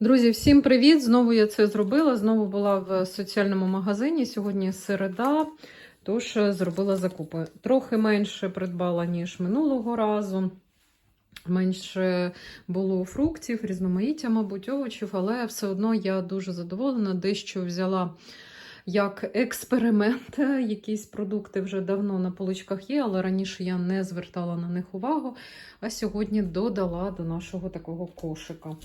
Друзі, всім привіт! Знову я це зробила. Знову була в соціальному магазині. Сьогодні середа, тож е, зробила закупи. Трохи менше придбала, ніж минулого разу. Менше було фруктів, різноманіття, мабуть, овочів, але все одно я дуже задоволена. Дещо взяла як експеримент. Якісь продукти вже давно на поличках є, але раніше я не звертала на них увагу. А сьогодні додала до нашого такого кошика.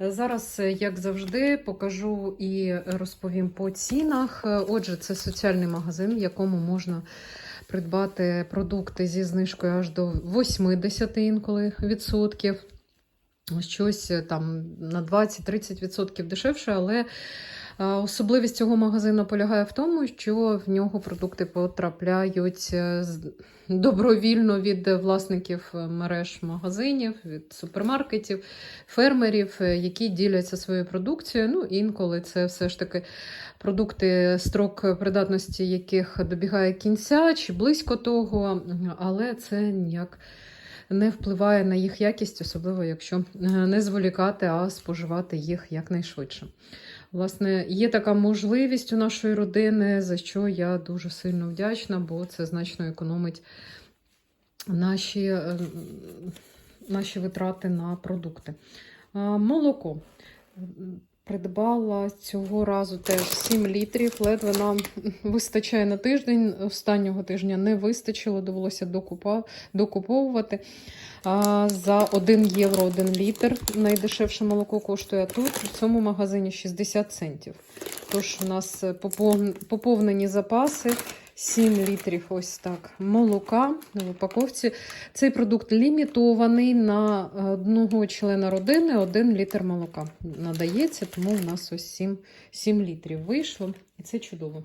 Зараз, е, як завжди, покажу і розповім по цінах. Е, Отже, це соціальний магазин, в якому можна придбати продукти зі знижкою аж до 80 інколи відсотків. Щось е, там на 20-30% дешевше, але особливість цього магазину полягає в тому, що в нього продукти потрапляють е, добровільно від власників е, мереж магазинів, від супермаркетів, фермерів, е, які діляться своєю продукцією. Ну, інколи це все ж таки продукти, строк придатності яких добігає кінця чи близько того, але це ніяк не впливає на їх якість, особливо якщо е, не зволікати, а споживати їх якнайшвидше. Власне, є така можливість у нашої родини, за що я дуже сильно вдячна, бо це значно економить наші, е, наші витрати на продукти. Молоко. Придбала цього разу теж 7 літрів, ледве нам вистачає на тиждень. Останнього тижня не вистачило, довелося докуповувати. За 1 євро 1 літр найдешевше молоко коштує. Тут в цьому магазині 60 центів. Тож у нас поповнені запаси. 7 літрів ось так молока в упаковці. Цей продукт лімітований на одного члена родини 1 літр молока надається, тому в нас ось 7, 7 літрів вийшло, і це чудово.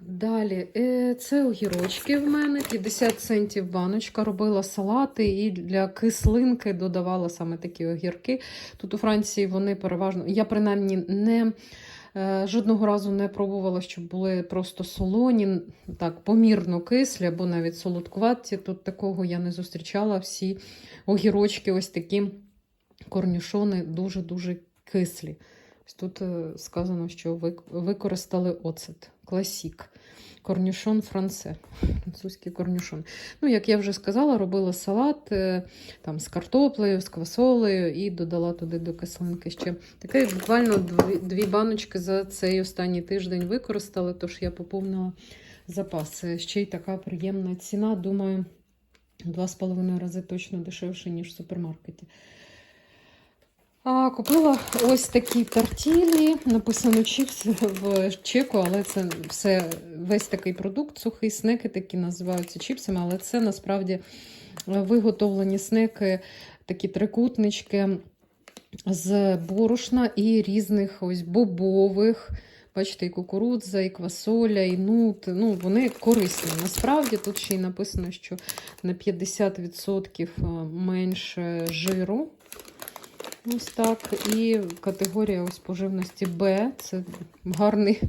Далі, е, це огірочки в мене, 50 центів баночка. Робила салати і для кислинки додавала саме такі огірки. Тут у Франції вони переважно. Я принаймні не жодного разу не пробувала, щоб були просто солоні, так, помірно кислі або навіть солодкуваті. Тут такого я не зустрічала. Всі огірочки, ось такі корнюшони, дуже-дуже кислі. Тут е, сказано, що вик- використали оцет. Класік. Корнюшон франце. Французький корнюшон. Ну, як я вже сказала, робила салат е, там, з картоплею, з квасолею і додала туди до кислинки ще. Таке буквально дві, дві баночки за цей останній тиждень використали, тож я поповнила запаси. Ще й така приємна ціна. Думаю, два з половиною рази точно дешевше, ніж в супермаркеті. А, купила ось такі тортілі, написано чіпс в чеку, але це все весь такий продукт, сухий снеки такі називаються чіпсами, але це насправді виготовлені снеки, такі трикутнички з борошна і різних ось бобових. Бачите, і кукурудза, і квасоля, і нут. Ну, вони корисні. Насправді тут ще й написано, що на 50% менше жиру. Ось так. І категорія ось поживності Б. Це гарний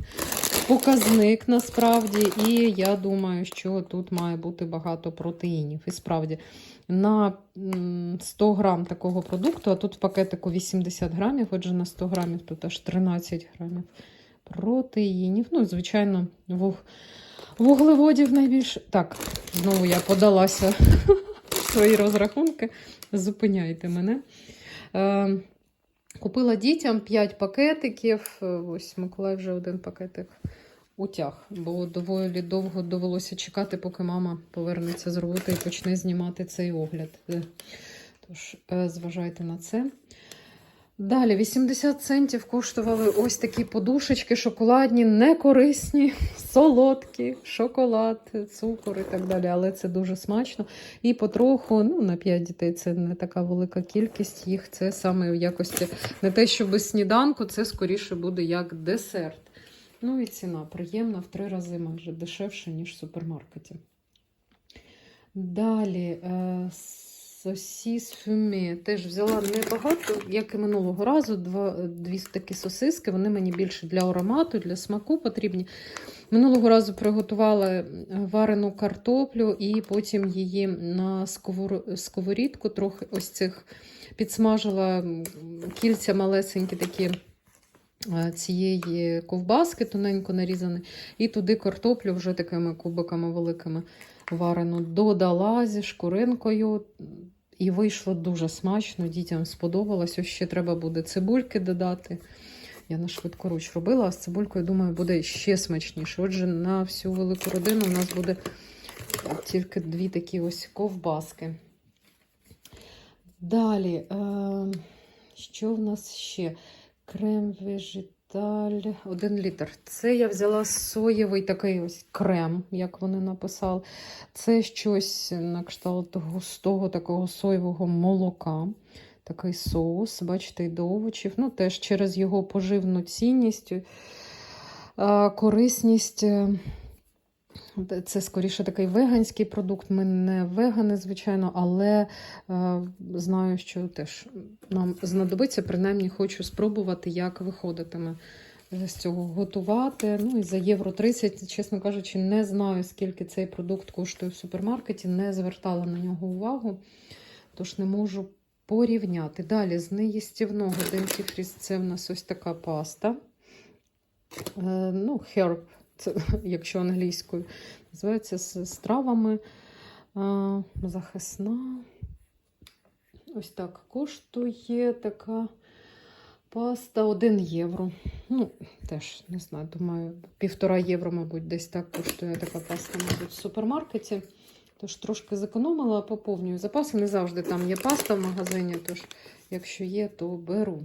показник насправді. І я думаю, що тут має бути багато протеїнів. І справді, на 100 грам такого продукту, а тут в пакетику 80 грамів, отже, на 100 грамів тут аж 13 грамів протеїнів. Ну, звичайно, вуг... вуглеводів найбільше. Так, знову я подалася свої розрахунки. Зупиняйте мене. Е, Купила дітям 5 пакетиків. Е, Ось Миколай вже один пакетик утяг, бо доволі довго довелося чекати, поки мама повернеться з роботи і почне знімати цей огляд. Е, Тож, е, зважайте на це. Далі 80 центів коштували ось такі подушечки шоколадні, некорисні, солодкі, шоколад, цукор і так далі. Але це дуже смачно. І потроху, ну, на 5 дітей це не така велика кількість їх. Це саме в якості не те, що без сніданку, це скоріше буде як десерт. Ну і ціна приємна в три рази майже дешевше, ніж в супермаркеті. Далі. Е, Сосіс фюме. Теж взяла небагато, як і минулого разу, два, дві такі сосиски. Вони мені більше для аромату, для смаку потрібні. Минулого разу приготувала варену картоплю і потім її на сковор- сковорідку, трохи ось цих підсмажила кільця малесенькі такі е, цієї ковбаски, тоненько нарізані, і туди картоплю вже такими кубиками великими варену додала зі шкуринкою. І вийшло дуже смачно, дітям сподобалось. Ось ще треба буде цибульки додати. Я на швидкоруч робила, а з цибулькою, думаю, буде ще смачніше. Отже, на всю велику родину у нас буде тільки дві такі ось ковбаски. Далі, е, що в нас ще? Крем вежиталь, один літр. Це я взяла соєвий такий ось крем, як вони написали. Це щось на кшталт густого такого соєвого молока. Такий соус, бачите, і до овочів. Ну, теж через його поживну цінність, е, корисність. Е, Це скоріше такий веганський продукт. Ми не вегани, звичайно, але е, знаю, що теж нам знадобиться. Принаймні, хочу спробувати, як виходитиме з цього готувати. Ну і за євро 30, чесно кажучи, не знаю, скільки цей продукт коштує в супермаркеті, не звертала на нього увагу, тож не можу порівняти. Далі з неїстівного денtifrice це в нас ось така паста. Е, ну, herb, це, якщо англійською. Називається з, з травами. Е, захисна. Ось так коштує така паста 1 євро. Ну, теж не знаю, думаю, півтора євро, мабуть, десь так коштує така паста, мабуть, в супермаркеті. Тож трошки зекономила, поповнюю запаси. Не завжди там є паста в магазині, тож, якщо є, то беру.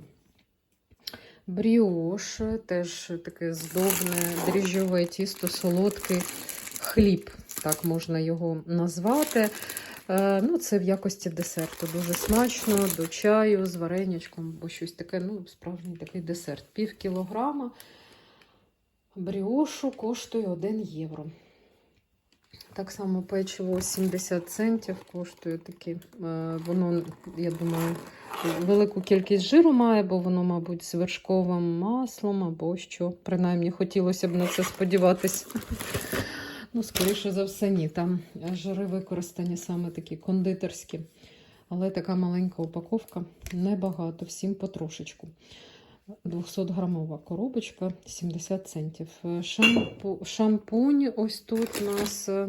Бріош, теж таке здобне дріжджове тісто, солодкий хліб, так можна його назвати. Е, Ну, Це в якості десерту. Дуже смачно, до чаю з варенячком, або щось таке, ну, справжній такий десерт. Пів кілограма бріошу коштує 1 євро. Так само печиво 70 центів коштує такі. Е, Воно, я думаю, велику кількість жиру має, бо воно, мабуть, з вершковим маслом або що. Принаймні, хотілося б на це сподіватися. Ну, скоріше за все, ні. Там жири використані саме такі кондитерські. Але така маленька упаковка небагато, всім потрошечку. 200-грамова коробочка 70 центів. Шампу... Шампунь, ось тут у нас е,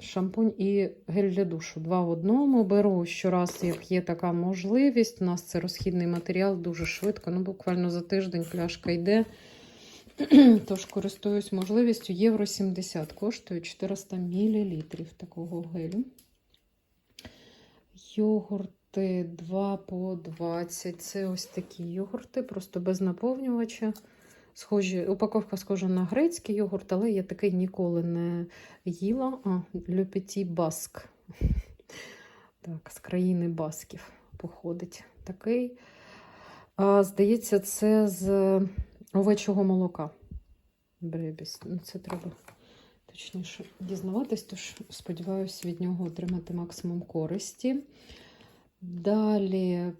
шампунь і гель для душу. Два в одному. Беру щораз, як є така можливість. У нас це розхідний матеріал дуже швидко, ну буквально за тиждень пляшка йде. Тож користуюсь можливістю. Євро 70 коштує 400 мл такого гелю. Йогурти 2 по 20. Це ось такі йогурти, просто без наповнювача. Схожі, упаковка схожа на грецький йогурт, але я такий ніколи не їла. А, Petit Basque. Так, з країни Басків походить такий. А, Здається, це з овечого молока. Бребіс. Ну, це треба точніше дізнаватись, тож сподіваюся від нього отримати максимум користі. Далі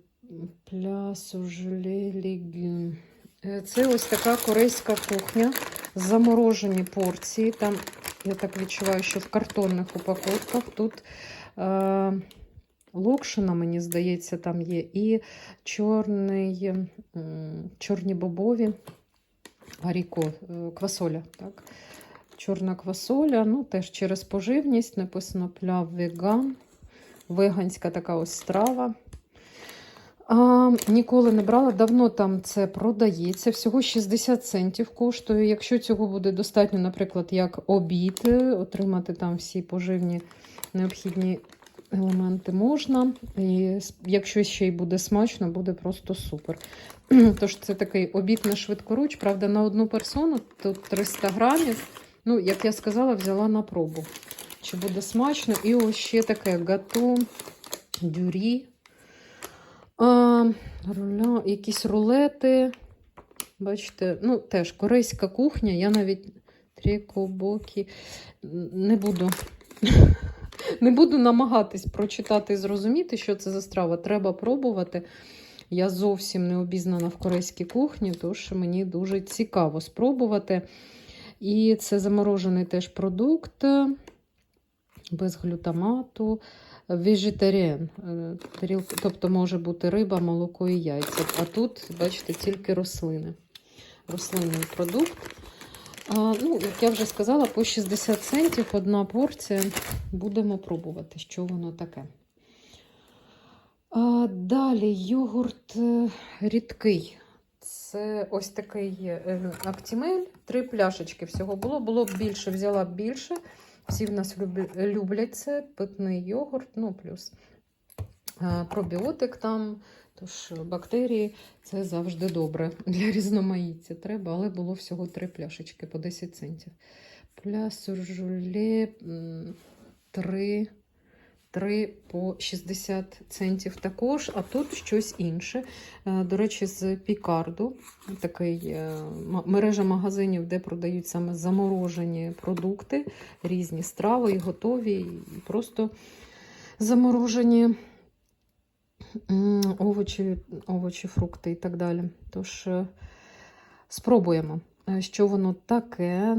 плясу желе. Е, Це ось така корейська кухня. Заморожені порції. Там, я так відчуваю, що в картонних упаковках тут е, локшина, мені здається, там є, і чорний, м, чорні бобові, гаріко, е, квасоля. Так? Чорна квасоля, ну теж через поживність написано пляв веган. Веганська така ось страва. А, ніколи не брала, давно там це продається. Всього 60 центів коштує. Якщо цього буде достатньо, наприклад, як обід, отримати там всі поживні необхідні елементи можна. І якщо ще й буде смачно, буде просто супер. Тож це такий обід на швидкоруч, правда, на одну персону, тут 300 грамів. Ну, як я сказала, взяла на пробу. Чи буде смачно? І ось ще таке гато дюрі. А, руля, якісь рулети. Бачите, ну теж корейська кухня. Я навіть трікобокі не буду. Не буду намагатись прочитати і зрозуміти, що це за страва. Треба пробувати. Я зовсім не обізнана в корейській кухні, тож мені дуже цікаво спробувати. І це заморожений теж продукт без глютамату. Vegetarian. Е, Тобто може бути риба, молоко і яйця. А тут, бачите, тільки рослини. Рослинний продукт. А, ну, як я вже сказала, по 60 центів одна порція. Будемо пробувати, що воно таке. А, далі йогурт е, рідкий. Це ось такий е, актімель. Три пляшечки всього було. Було б більше, взяла б більше. Всі в нас любля- люблять це. Питний йогурт, ну плюс пробіотик там. Тож бактерії це завжди добре для різноманіття треба, але було всього три пляшечки по 10 центів. Плясу сюржуле 3, 3 по 60 центів також, а тут щось інше. Е, До речі, з Пікарду, такий е, мережа магазинів, де продають саме заморожені продукти, різні страви, і готові, і просто заморожені овочі, овочі, фрукти і так далі. Тож е, спробуємо, що воно таке.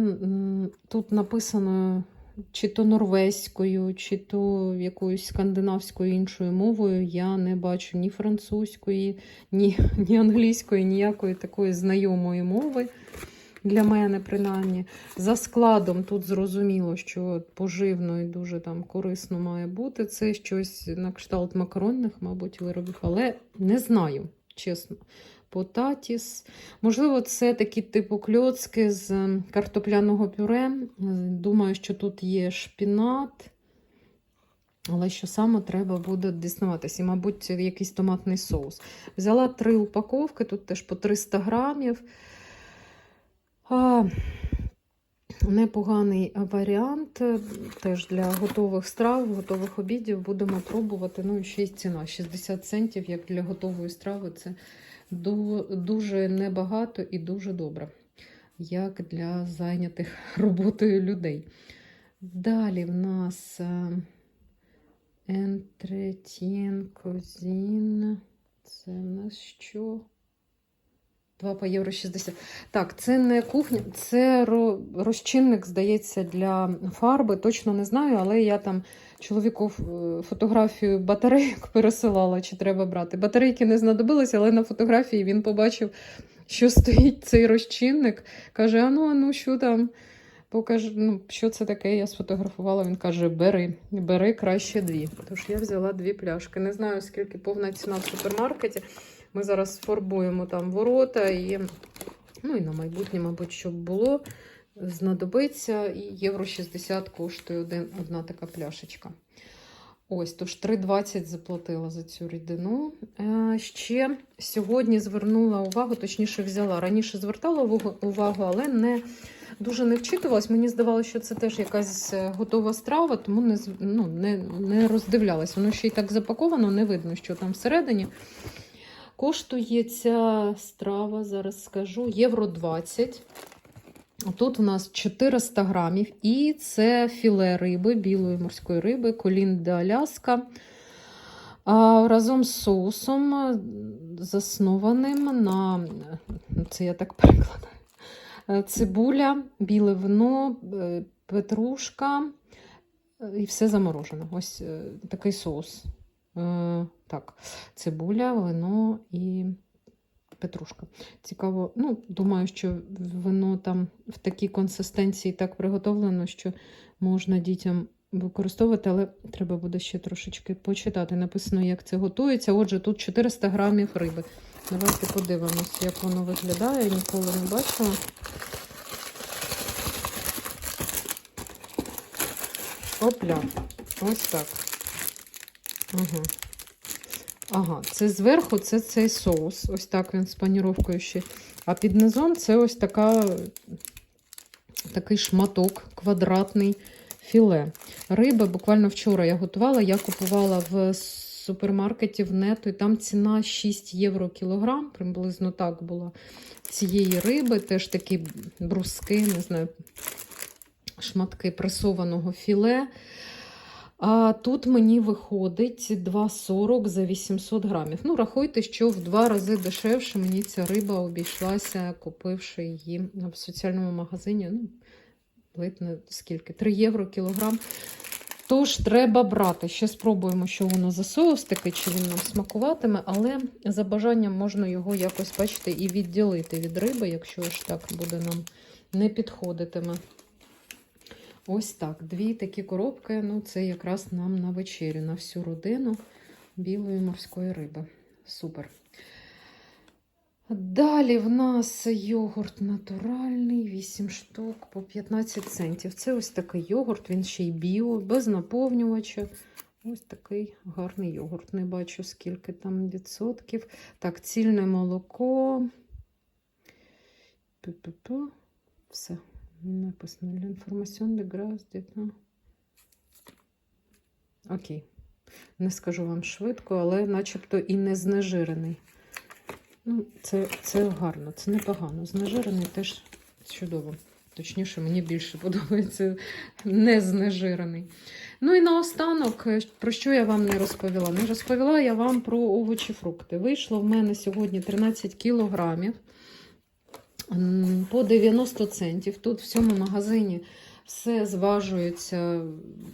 Тут написано чи то норвезькою, чи то якоюсь скандинавською іншою мовою. Я не бачу ні французької, ні, ні англійської, ніякої такої знайомої мови. Для мене, принаймні, за складом тут зрозуміло, що поживно і дуже там корисно має бути. Це щось на кшталт макаронних, мабуть, виробів, але не знаю, чесно. Потатіс. Можливо, це такі типу кльоцки з ем, картопляного пюре. Е, Думаю, що тут є шпінат. Але що саме треба буде дізнаватися? І, мабуть, якийсь томатний соус. Взяла три упаковки, тут теж по 300 грамів. А, непоганий варіант. е, Теж для готових страв, готових обідів будемо пробувати. Ну і ще й ціна 60 центів, як для готової страви. Це дуже небагато і дуже добре, як для зайнятих роботою людей. Далі в нас е, Entretien Cuisine. Це в нас що? 2 по євро 60. Так, це не кухня, це розчинник, здається, для фарби. Точно не знаю, але я там чоловіку фотографію батарейок пересилала, чи треба брати. Батарейки не знадобилися, але на фотографії він побачив, що стоїть цей розчинник. Каже: а ну, а ну, що там? Покажи, ну, що це таке? Я сфотографувала. Він каже: бери, бери краще дві. Тож я взяла дві пляшки. Не знаю, скільки повна ціна в супермаркеті. Ми зараз фарбуємо там ворота і, ну, і на майбутнє, мабуть, щоб було. Знадобиться. І євро 60 коштує один, одна така пляшечка. Ось, тож 3,20 заплатила за цю рідину. Е, ще сьогодні звернула увагу, точніше взяла. Раніше звертала увагу- але не дуже не вчитувалась. Мені здавалося, що це теж якась е, готова страва, тому не, ну, не, не роздивлялась. Воно ще й так запаковано, не видно, що там всередині. Коштує ця страва, зараз скажу, євро 20. Тут у нас 400 грамів, і це філе риби, білої морської риби, колін де Аляска. А, разом з соусом, е, заснованим на це я так перекладаю. Е, Цибуля, біле вино, е, петрушка і все заморожено. Ось такий соус. Так, цибуля, вино і петрушка. Цікаво, ну, думаю, що вино там в такій консистенції так приготовлено, що можна дітям використовувати, але треба буде ще трошечки почитати. Написано, як це готується. Отже, тут 400 грамів риби. Давайте подивимось, як воно виглядає. Ніколи не бачила. Опля, ось так. Угу. Ага, це зверху це цей соус. Ось так він з паніровкою ще. А під низом це ось така, такий шматок квадратний філе. Риби буквально вчора я готувала, я купувала в супермаркеті в нету, і там ціна 6 євро кілограм, приблизно так була цієї риби. Теж такі бруски, не знаю, шматки пресованого філе. А тут мені виходить 2,40 за 800 грамів. Ну, рахуйте, що в два рази дешевше мені ця риба обійшлася, купивши її в соціальному магазині. Ну, ледь скільки? 3 євро кілограм. Тож треба брати. Ще спробуємо, що воно за соус такий, чи він нам смакуватиме, але за бажанням можна його якось, бачите, і відділити від риби, якщо ж так буде нам не підходитиме. Ось так. Дві такі коробки. Ну, це якраз нам на вечерю, на всю родину білої морської риби. Супер. Далі в нас йогурт натуральний, 8 штук по 15 центів. Це ось такий йогурт, він ще й біо, без наповнювача. Ось такий гарний йогурт. Не бачу, скільки там відсотків. Так, цільне молоко. Пу-пу-пу. Все. Написано l'information de grâce de Окей. Не скажу вам швидко, але начебто і не знежирений. Ну, це, це гарно, це непогано. Знежирений теж чудово. Точніше, мені більше подобається не знежирений. Ну і наостанок, е, про що я вам не розповіла? Не розповіла я вам про овочі фрукти. Вийшло в мене сьогодні 13 кілограмів по 90 центів. Тут в цьому магазині все зважується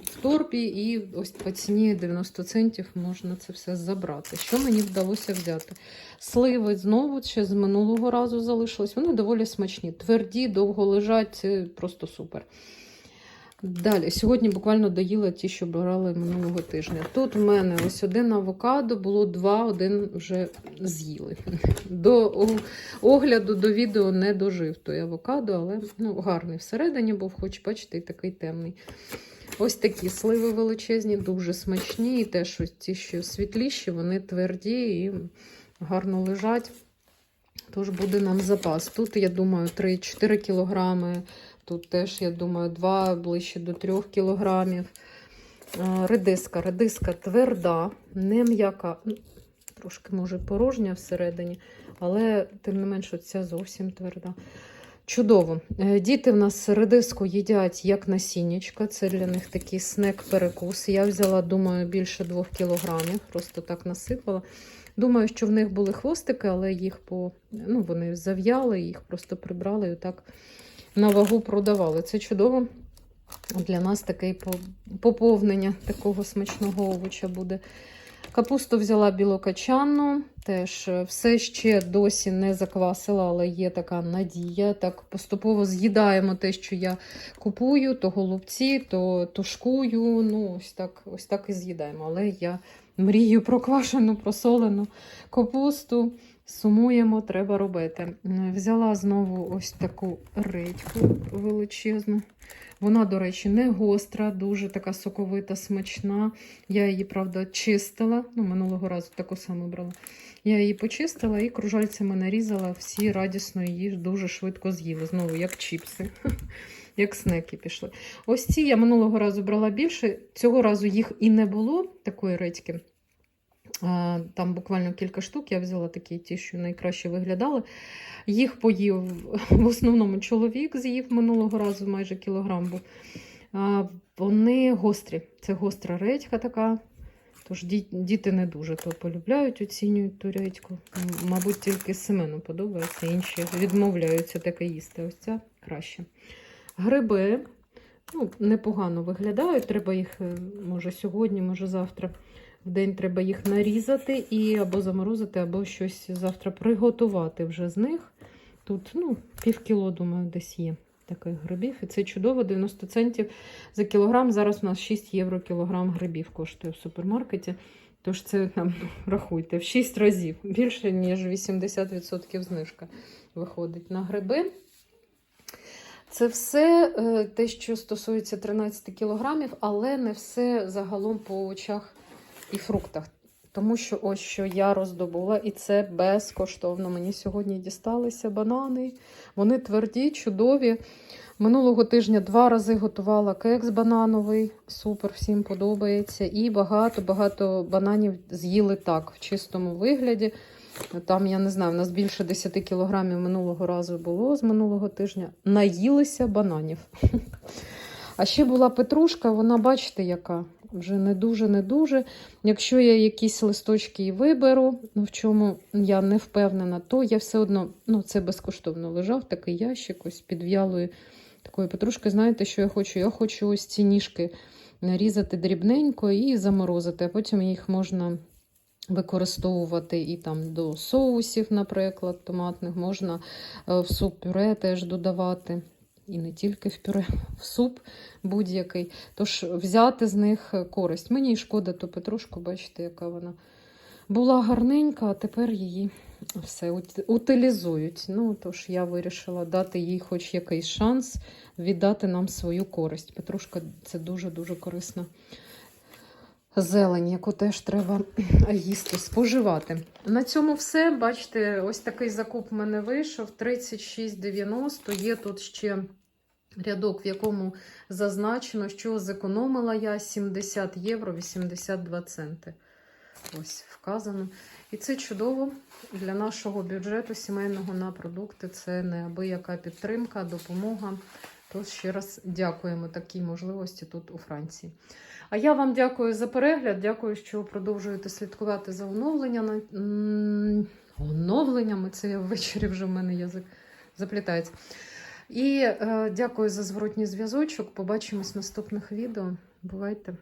в торбі, і ось по ціні 90 центів можна це все забрати. Що мені вдалося взяти? Сливи знову ще з минулого разу залишились. Вони доволі смачні, тверді, довго лежать, це просто супер. Далі, сьогодні буквально доїла ті, що брали минулого тижня. Тут в мене ось один авокадо, було два, один вже з'їли. До огляду до відео не дожив той авокадо, але ну, гарний всередині був, хоч бачите, і такий темний. Ось такі сливи величезні, дуже смачні. І теж ось ті, що світліші, вони тверді і гарно лежать. Тож буде нам запас. Тут, я думаю, 3-4 кілограми. Тут теж, я думаю, 2 ближче до 3 кілограмів. А, Редиска. Редиска тверда, не м'яка. Ну, Трошки, може, порожня всередині, але тим не менше, ця зовсім тверда. Чудово. Е, Діти в нас редиску їдять як насіннячка. Це для них такий снек-перекус. Я взяла, думаю, більше 2 кілограмів, просто так насипала. Думаю, що в них були хвостики, але їх по ну, вони зав'яли, їх просто прибрали і так на вагу продавали. Це чудово. Для нас таке поповнення такого смачного овоча буде. Капусту взяла білокачанну, теж е, все ще досі не заквасила, але є така надія. Так поступово з'їдаємо те, що я купую, то голубці, то тушкую. Ну, ось так, ось так і з'їдаємо. Але я мрію про квашену, просолену капусту. Сумуємо, треба робити. Взяла знову ось таку редьку величезну. Вона, до речі, не гостра, дуже така соковита, смачна. Я її, правда, чистила. Ну, минулого разу таку саму брала. Я її почистила і кружальцями нарізала. Всі радісно її дуже швидко з'їли. Знову, як чіпси, як снеки пішли. Ось ці я минулого разу брала більше. Цього разу їх і не було, такої редьки. Там буквально кілька штук. Я взяла такі ті, що найкраще виглядали. Їх поїв в основному чоловік з'їв минулого разу майже кілограм був. Вони гострі. Це гостра редька така. Тож діти не дуже то полюбляють, оцінюють ту редьку. Мабуть, тільки Семену подобається, інші відмовляються таке їсти. Ось ця краще. Гриби ну, непогано виглядають. Треба їх, е, може, сьогодні, може завтра. В день треба їх нарізати і або заморозити, або щось завтра приготувати вже з них. Тут ну, пів кіло, думаю, десь є таких грибів. І це чудово, 90 центів за кілограм. Зараз у нас 6 євро кілограм грибів коштує в супермаркеті. Тож це там, рахуйте, в 6 разів більше, ніж 80% знижка виходить на гриби. Це все е, те, що стосується 13 кілограмів, але не все загалом по овочах і фруктах. Тому що ось що я роздобула, і це безкоштовно. Мені сьогодні дісталися банани. Вони тверді, чудові. Минулого тижня два рази готувала кекс банановий. Супер, всім подобається. І багато-багато бананів з'їли так, в чистому вигляді. Там, я не знаю, у нас більше 10 кілограмів минулого разу було з минулого тижня. Наїлися бананів. А ще була петрушка, вона, бачите, яка вже не дуже, не дуже. Якщо я якісь листочки і виберу, ну, в чому я не впевнена, то я все одно, ну це безкоштовно лежав такий ящик ось під в'ялою такої петрушки. Знаєте, що я хочу? Я хочу ось ці ніжки нарізати дрібненько і заморозити. А потім їх можна використовувати і там до соусів, наприклад, томатних, можна е, в суп пюре теж додавати. І не тільки в пюре, в суп будь-який. Тож взяти з них користь. Мені й шкода ту петрушку, бачите, яка вона була гарненька, а тепер її все утилізують. Ну, тож я вирішила дати їй хоч якийсь шанс віддати нам свою користь. Петрушка це дуже-дуже корисна зелень, яку теж треба їсти, споживати. На цьому все. Бачите, ось такий закуп в мене вийшов. 36,90. Є тут ще рядок, в якому зазначено, що зекономила я 70 євро 82 центи. Ось вказано. І це чудово для нашого бюджету сімейного на продукти. Це неабияка підтримка, допомога. Тож ще раз дякуємо такій можливості тут у Франції. А я вам дякую за перегляд. Дякую, що продовжуєте слідкувати за оновлення, оновленнями. Це ввечері вже в мене язик заплітається. І е, дякую за зворотній зв'язочок. Побачимось в наступних відео. Бувайте!